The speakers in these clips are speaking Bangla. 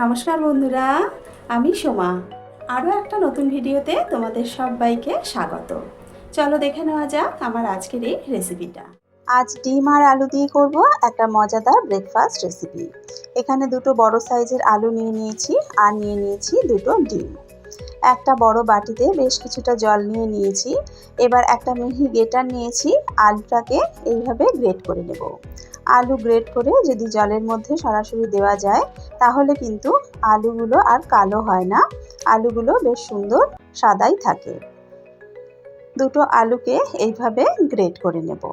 নমস্কার বন্ধুরা, আমি সোমা। আরও একটা নতুন ভিডিওতে তোমাদের সবাইকে স্বাগত। চলো দেখে নেওয়া যাক আমার আজকের এই রেসিপিটা আজ ডিম আর আলু দিয়ে করব একটা মজাদার ব্রেকফাস্ট রেসিপি এখানে দুটো বড় সাইজের আলু নিয়ে নিয়েছি আর নিয়ে নিয়েছি দুটো ডিম। একটা বড় বাটিতে বেশ কিছুটা জল নিয়ে নিয়েছি। এবার একটা মিহি গ্রেটার নিয়েছি, আলুটাকে এইভাবে গ্রেট করে নেব। আলু গ্রেট করে যদি জলের মধ্যে সরাসরি দেওয়া যায়, তাহলে কিন্তু আলুগুলো আর কালো হয় না। আলুগুলো বেশ সুন্দর সাদাই থাকে। দুটো আলুকে এইভাবে গ্রেট করে নেব।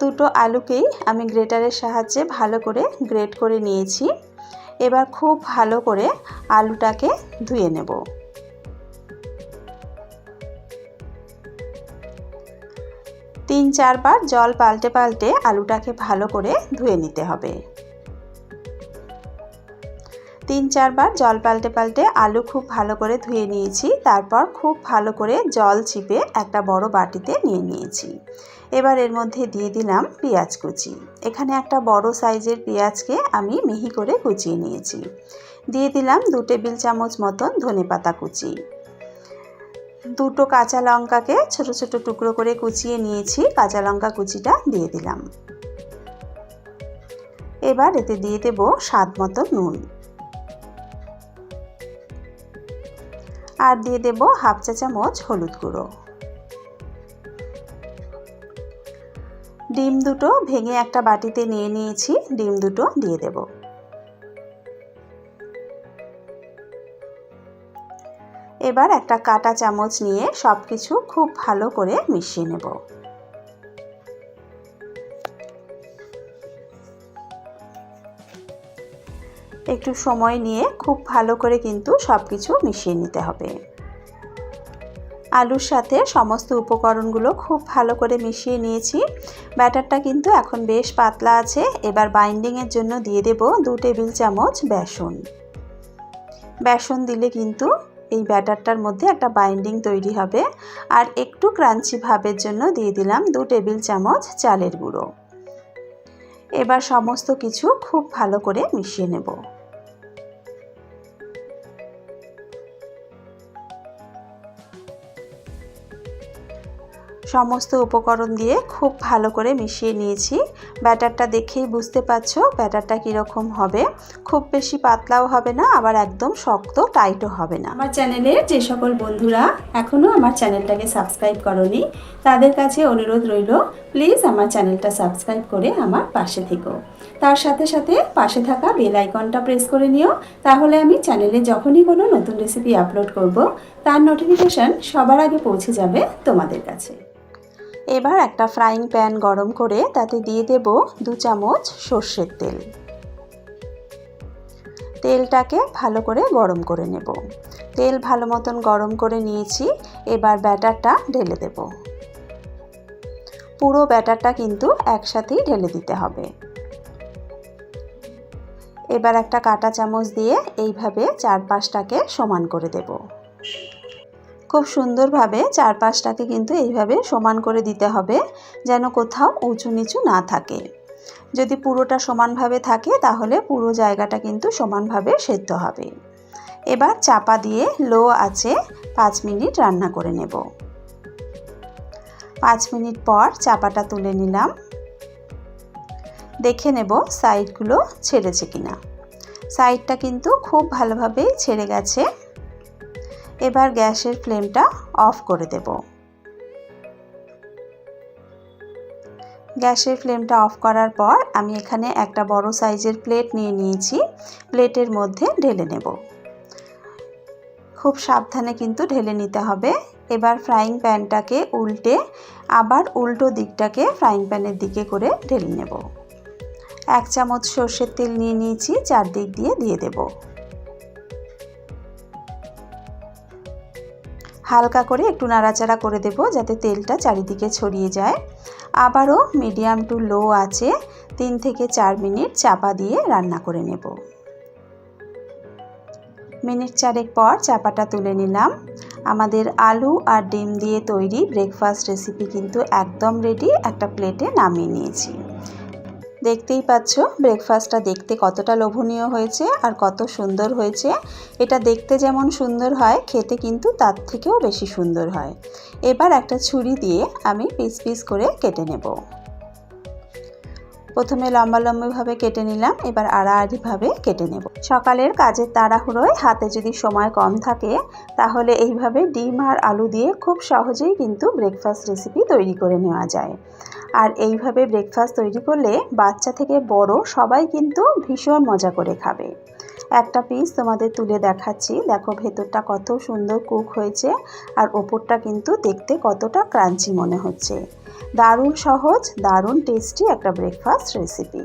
দুটো আলুকেই আমি গ্রেটারের সাহায্যে ভালো করে গ্রেট করে নিয়েছি। এবার খুব ভালো করে আলুটাকে ধুয়ে নেব। তিন চারবার জল পাল্টে পাল্টে আলুটাকে ভালো করে ধুয়ে নিতে হবে। তিন চারবার জল পাল্টে পাল্টে আলু খুব ভালো করে ধুয়ে নিয়েছি, তারপর খুব ভালো করে জল চিপে একটা বড় বাটিতে নিয়ে নিয়েছি। এবার এর মধ্যে দিয়ে দিলাম পেঁয়াজ কুচি। এখানে একটা বড় সাইজের পেঁয়াজকে আমি মিহি করে কুচিয়ে নিয়েছি। দিয়ে দিলাম দু টেবিল চামচ মতন ধনে পাতা কুচি। দুটো কাঁচা লঙ্কাকে ছোট ছোট টুকরো করে কুচিয়ে নিয়েছি। কাঁচা লঙ্কা কুচিটা দিয়ে দিলাম। এবার এতে দিয়ে দেব স্বাদ মতো নুন। আর দিয়ে দেব হাফ চা চামচ হলুদ গুঁড়ো। ডিম দুটো ভেঙে একটা বাটিতে নিয়ে নিয়েছি। ডিম দুটো দিয়ে দেব। এবার একটা কাটা চামচ নিয়ে সব কিছু খুব ভালো করে মিশিয়ে নেব। একটু সময় নিয়ে খুব ভালো করে কিন্তু সব কিছু মিশিয়ে নিতে হবে। আলুর সাথে সমস্ত উপকরণগুলো খুব ভালো করে মিশিয়ে নিয়েছি। ব্যাটারটা কিন্তু এখন বেশ পাতলা আছে। এবার বাইন্ডিংয়ের জন্য দিয়ে দেব দু টেবিল চামচ বেসন। বেসন দিলে কিন্তু এই ব্যাটারটার মধ্যে একটা বাইন্ডিং তৈরি হবে। আর একটু ক্রাঞ্চি ভাবের জন্য দিয়ে দিলাম দু টেবিল চামচ চালের গুঁড়ো। এবার সমস্ত কিছু খুব ভালো করে মিশিয়ে নেব। সমস্ত উপকরণ দিয়ে খুব ভালো করে মিশিয়ে নিয়েছি। ব্যাটারটা দেখেই বুঝতে পারছ ব্যাটারটা কীরকম হবে। খুব বেশি পাতলাও হবে না, আবার একদম শক্ত, টাইটও হবে না। আমার চ্যানেলে যে সকল বন্ধুরা এখনও আমার চ্যানেলটাকে সাবস্ক্রাইব করনি, তাদের কাছে অনুরোধ রইল, প্লিজ আমার চ্যানেলটা সাবস্ক্রাইব করে আমার পাশে থেকো। তার সাথে সাথে পাশে থাকা বেল আইকনটা প্রেস করে নিও, তাহলে আমি চ্যানেলে যখনই কোনো নতুন রেসিপি আপলোড করব, তার নোটিফিকেশান সবার আগে পৌঁছে যাবে তোমাদের কাছে। এবার একটা ফ্রাইং প্যান গরম করে তাতে দিয়ে দেব দু চামচ সর্ষের তেল। তেলটাকে ভালো করে গরম করে নেব। তেল ভালো মতন গরম করে নিয়েছি, এবার ব্যাটারটা ঢেলে দেব। পুরো ব্যাটারটা কিন্তু একসাথেই ঢেলে দিতে হবে। এবার একটা কাটা চামচ দিয়ে এইভাবে চারপাশটাকে সমান করে দেবো। খুব সুন্দরভাবে চারপাশটাকে কিন্তু এইভাবে সমান করে দিতে হবে, যেন কোথাও উঁচু নিচু না থাকে। যদি পুরোটা সমানভাবে থাকে, তাহলে পুরো জায়গাটা কিন্তু সমানভাবে সেদ্ধ হবে। এবার চাপা দিয়ে লো আছে পাঁচ মিনিট রান্না করে নেব। পাঁচ মিনিট পর চাপাটা তুলে নিলাম। দেখে নেব সাইডগুলো ছেড়েছে কিনা। সাইডটা কিন্তু খুব ভালোভাবেই ছেড়ে গেছে। এবার গ্যাসের ফ্লেমটা অফ করে দেব। গ্যাসের ফ্লেমটা অফ করার পর আমি এখানে একটা বড় সাইজের প্লেট নিয়ে নিয়েছি। প্লেটের মধ্যে ঢেলে নেব। খুব সাবধানে কিন্তু ঢেলে নিতে হবে। এবার ফ্রাইং প্যানটাকে উল্টে আবার উল্টো দিকটাকে ফ্রাইং প্যানের দিকে করে ঢেলে নেব। এক চামচ সর্ষের তেল নিয়ে নিয়েছি, চারদিক দিয়ে দিয়ে দেবো। হালকা করে একটু নাড়াচাড়া করে দেব যাতে তেলটা চারিদিকে ছড়িয়ে যায়। আবারও মিডিয়াম টু লো আছে, তিন থেকে চার মিনিট চাপা দিয়ে রান্না করে নেব। মিনিট চারেক পর চাপাটা তুলে নিলাম। আমাদের আলু আর ডিম দিয়ে তৈরি ব্রেকফাস্ট রেসিপি কিন্তু একদম রেডি একটা প্লেটে নামিয়ে নিয়েছি। দেখতেই পাচ্ছ ব্রেকফাস্টটা দেখতে কতটা লোভনীয় হয়েছে আর কত সুন্দর হয়েছে। এটা দেখতে যেমন সুন্দর হয়, খেতে কিন্তু তার থেকেও বেশি সুন্দর হয়। এবার একটা ছুরি দিয়ে আমি পিস পিস করে কেটে নেব। প্রথমে লম্বা লম্বাভাবে কেটে নিলাম, এবার আড়াআড়িভাবে কেটে নেব। সকালের কাজের তাড়াহুড়োয় হাতে যদি সময় কম থাকে, তাহলে এইভাবে ডিম আর আলু দিয়ে খুব সহজেই কিন্তু ব্রেকফাস্ট রেসিপি তৈরি করে নেওয়া যায়। আর এইভাবে ব্রেকফাস্ট তৈরি করলে বাচ্চা থেকে বড় সবাই কিন্তু ভীষণ মজা করে খাবে। একটা পিস তোমাদের তুলে দেখাচ্ছি। দেখো ভেতরটা কত সুন্দর কুক হয়েছে আর ওপরটা কিন্তু দেখতে কতটা ক্রাঞ্চি মনে হচ্ছে। দারুণ সহজ, দারুণ টেস্টি একটা ব্রেকফাস্ট রেসিপি